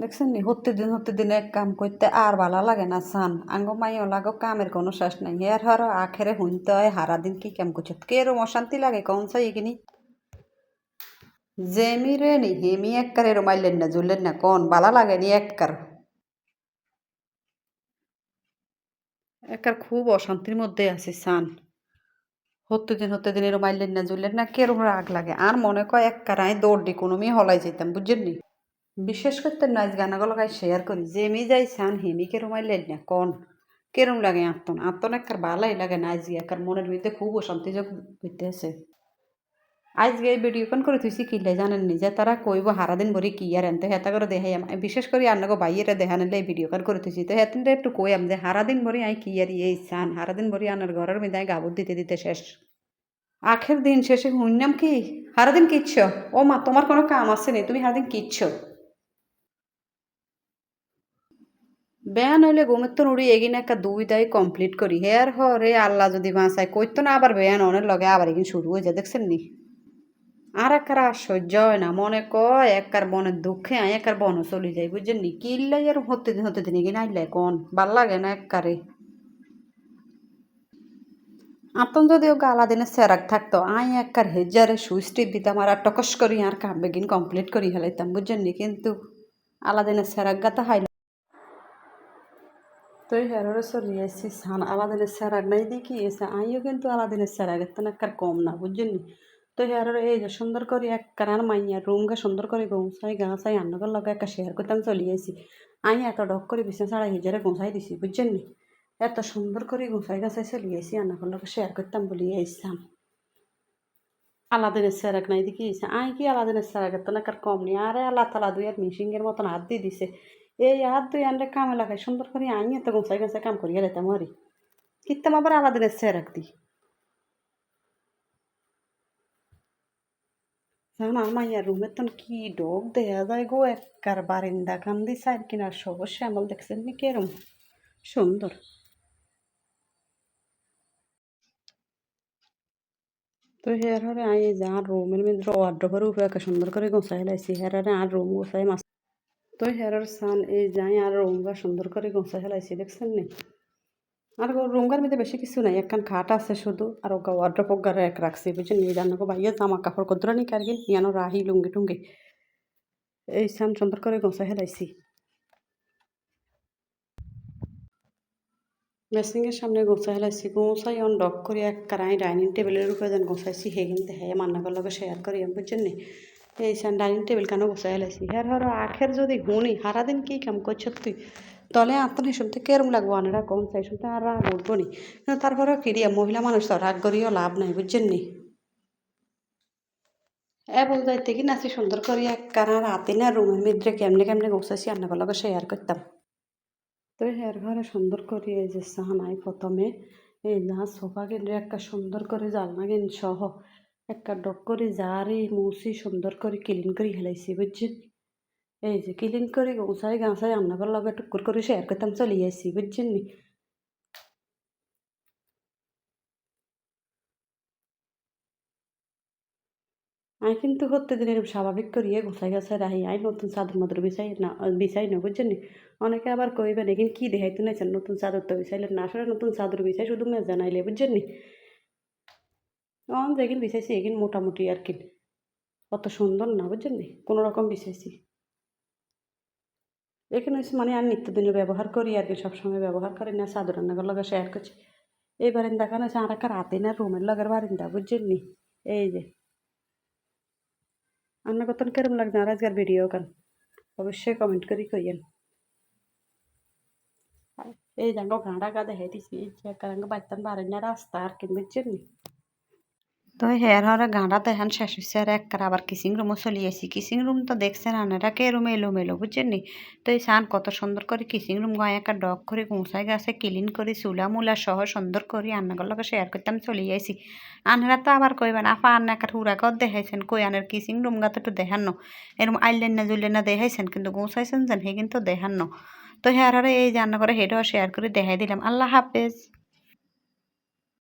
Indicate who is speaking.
Speaker 1: দেখছেন নি? হতে দিন হতে দিন এক কাম করতে আর ভালো লাগে না, সান। আঙ্গ মাইও লাগো, কামের কোনো শেষ নাই। হের হর, আখেরে হুনতে হয় হারা দিন কি কাম করছে? কেরম অশান্তি লাগে? কম চাই এগিনি জেমি রে নি, হেমি এককার এরম আইলেন না, জুলেন না, কোন? ভালো লাগে নি এককার। একবার খুব অশান্তির মধ্যে আছে, সান। হতে দিন হতে দিন এরম আইলেন না, জুলেন না কেরম রাগ লাগে? আর মনে কয় এক কারাই দৌড় দি, কোনো মেয়ে হলাই যেতাম বুঝছেন নি? বিশেষ করতে নাচ গানাগুলো গাই শেয়ার করি। যে মি যাই সান হেমি কেরম আইলেন না কন? কেরম লাগে আত্মন? আত্মন একবার ভালাই লাগে নাচ গিয়ে। একবার মনের ভিতরে খুব অশান্তি যোগ হইতে আছে আজকে এই ভিডিও কন করে তুই কিনলে জানেন নি? যে তারা কইব হারাদিন ভরি কি আর এনতে হেতা করে দেখাই আম বিশেষ করে আন্নাগো বাইরে দেখানিলে এই ভিডিও কন করে তুই তো হেতেন একটু কইয়াম যে হারাদিন ভরি আই কি আর এই সান হারাদিন ভরি আনার ঘরের মধ্যে গাবর দিতে দিতে শেষ। আখের দিন শেষে শুনলাম কি? হারাদিন কিচ্ছ? ও মা তোমার কোনো কাম আছে নি? তুমি হারাদিন কিচ্ছ? বেয়ান হইলে তো উড়ি এগিন একটা দুই দায় কমপ্লিট করি। হেয়ার হরে আল্লাহ যদি বাঁচায় কইতো না আবার বেয়ান অনেক লগে আবার এগিন শুরু হয়ে যায়, দেখছেন নি? আর একার সহ্য হয় না, মনে কয় একার বনের দুঃখে আয় একার বন চলে যায়, বুঝছেন নি? কিল্লাই আর হতে দিন হতে দিন এগিন আইলে কোন? ভালো লাগে না এককারে। আপন যদিও গালা দিনে সেরাক থাকতো আই একবার হেজারে সুইস্টিপ দিতাম আর টকস করি, আর কাম বেগিন কমপ্লিট করি হেলাইতাম বুঝছেন নি? কিন্তু আলাদিনে সেরাক গাতা হাইল তো হেরোরে চলিয়েছি সান আলাদিনের সেরাক নাই দেখি, এসে আইও কিন্তু আলাদিনের সেরাক এত একবার কম না, বুঝছেন তো হেরোর এই যে সুন্দর করে এক কারান মাইয়া রুম গা সুন্দর করে গোঁসাই গাছাই আন্নগর লগে একটা শেয়ার করতাম চলিয়েছি আই এত ডক করে বিছনা ছাড়া হেজারে গোঁসাই দিছি, বুঝছেন নি? এত সুন্দর করে গোঁসাই গাছাই চলিয়েছি আন্নাগর লগে শেয়ার করতাম বলি এসলাম আলাদিনের সেরাক নাই দেখি আই কি আলাদিনের সেরাক এত না কম নি আরে আল্লাহ তালা দুই আর মিশিংয়ের মতন হাত দিয়ে দিছে। এই হাত দুই আনলে কামে লাগাই, সুন্দর করে আই এত গোঁসাই গাছাই কাম করিয়া লেতাম আরে কিতাম আবার আলাদিনের সেরাক দি জানা মাইয়া রুমের তন কি ডোক দেয়া যায় গো একবার বারিন্দা খান দি সাইড কিনার সবুজ শ্যামল দেখছেন নি কেরম সুন্দর। তো হের হরে আই যা রুমের মধ্যে ওয়ার্ড্রোবের উপরে একে সুন্দর করে গোছাই লাইছি হের হরে আর রুম গোছাই মাছ তো হেরার সান এই যাই আর রুমগা সুন্দর করে গোছাই লাইছি দেখছেন নি? আর রুমগার মধ্যে বেশি কিছু নাই, একখান খাট আছে শুধু, আর ওগা ওয়ার্ড্রোপ ওগারে এক রাখছি, বুঝছেন নিয়ে জানো ভাইয়া জামা কাপড় কদ্রা নি কারগি রাহি, লুঙ্গি টুঙ্গি। এই সান সুন্দর করে গোছাই হেলাইছি মেসিংয়ের সামনে গোছাই হেলাইছি গোছাই অন ডক করে এক কারাই ডাইনিং টেবিলের উপরে যেন গোছাইছি হে কিন্তু হে মান্নাগর লগে শেয়ার করি বুঝছেন নি? এই সান ডাইনিং টেবিল কেন গোছাই হেলাইছি হের হর আখের যদি হুনি সারাদিন কি কাম করছ তুই? তলে আত্মনি শুনতে কেরম লাগবো, আনারা কম চাই, শুনতে আর রাগ উঠবো নি। কিন্তু তারপরেও কিরিয়া মহিলা মানুষ তো, রাগ করিও লাভ নাই, বুঝছেন নি? এ বল যাইতে কি নাচি সুন্দর করি এক কারা রাতে না রুমের মধ্যে কেমনে কেমনে গোছাইছি আন্নাগর লগে শেয়ার করতাম। তো হের ঘরে সুন্দর করে এই যে সাহানাই প্রথমে, এই না, সোফা কেন্দ্রে একটা সুন্দর করে জালনা কেন সহ একটা ডক করে জারি মুছি সুন্দর করে ক্লিন করে হেলাইছি বুঝছেন এই যে ক্লিন করে গোসাই গাছাই রান্নাঘর লগে টুকুর করে শেয়ার করতাম চলে আসছি বুঝছেন নি আমি কিন্তু প্রত্যেকদিন এরকম স্বাভাবিক করিয়ে গোসাই গাছাই রাহি আই নতুন চাদর মাদর বিছাই না বিছাই না বুঝছেন অনেকে আবার কইবেন এখানে কী দেখাইতে নাইছেন নতুন চাদর তো বিছাইলেন না আসলে নতুন চাদর বিছাই শুধু মেয়ে জানাইলে বুঝছেন অন যেদিন বিছাইছি এগিন মোটামুটি আর কি। অত সুন্দর না, বুঝছেন কোনো রকম বিছাইছি এখানে হচ্ছে মানে আর নিত্যদিনে ব্যবহার করি, আর কি সবসময় ব্যবহার করি না, চাদর রান্নাঘর লগে শেয়ার করছি। এই বারিন্দা খান আছে আর একটা রাতে না রুমের লগের বারিন্দা, বুঝছেন নি? এই যে। আপনার কত কেরম লাগছে, আর আজকের ভিডিও কান? অবশ্যই কমেন্ট করি কইয়েন। এই যাঙ্গো ঘাড়া গা দেখে দিছি কারণ বাচ্চান বারেন না রাস্তা আর কি, বুঝছেন নি? তো হেয়ার হরে গাঁড়া দেখান শেষ হচ্ছে আর একবার আবার কিসিং রুমও চলে আসি কিসিং রুম তো দেখছেন আনারা কে রুমে এলো মেলো বুঝছেন নি? তো এই সান কত সুন্দর করে কিসিং রুম গায়ে একটা ডগ করে গোঁসাই গাছে, ক্লিন করে চুলা মুলা সহ সুন্দর করে আন্নাগর লগে শেয়ার করতাম চলে আসি আনারা তো আবার কইবেন আপা আন্না একটা হুরাকত দেখাইছেন? কই আনের কিসিং রুম গা তো একটু দেখানো এরম আইলেন না জুলেন না দেখাইছেন, কিন্তু গোঁসাইছেন যেন হে কিন্তু দেখানো তো হেয়ার হরে এই জান্না করে হেটাও শেয়ার করে দেখাই দিলাম। আল্লাহ হাফেজ।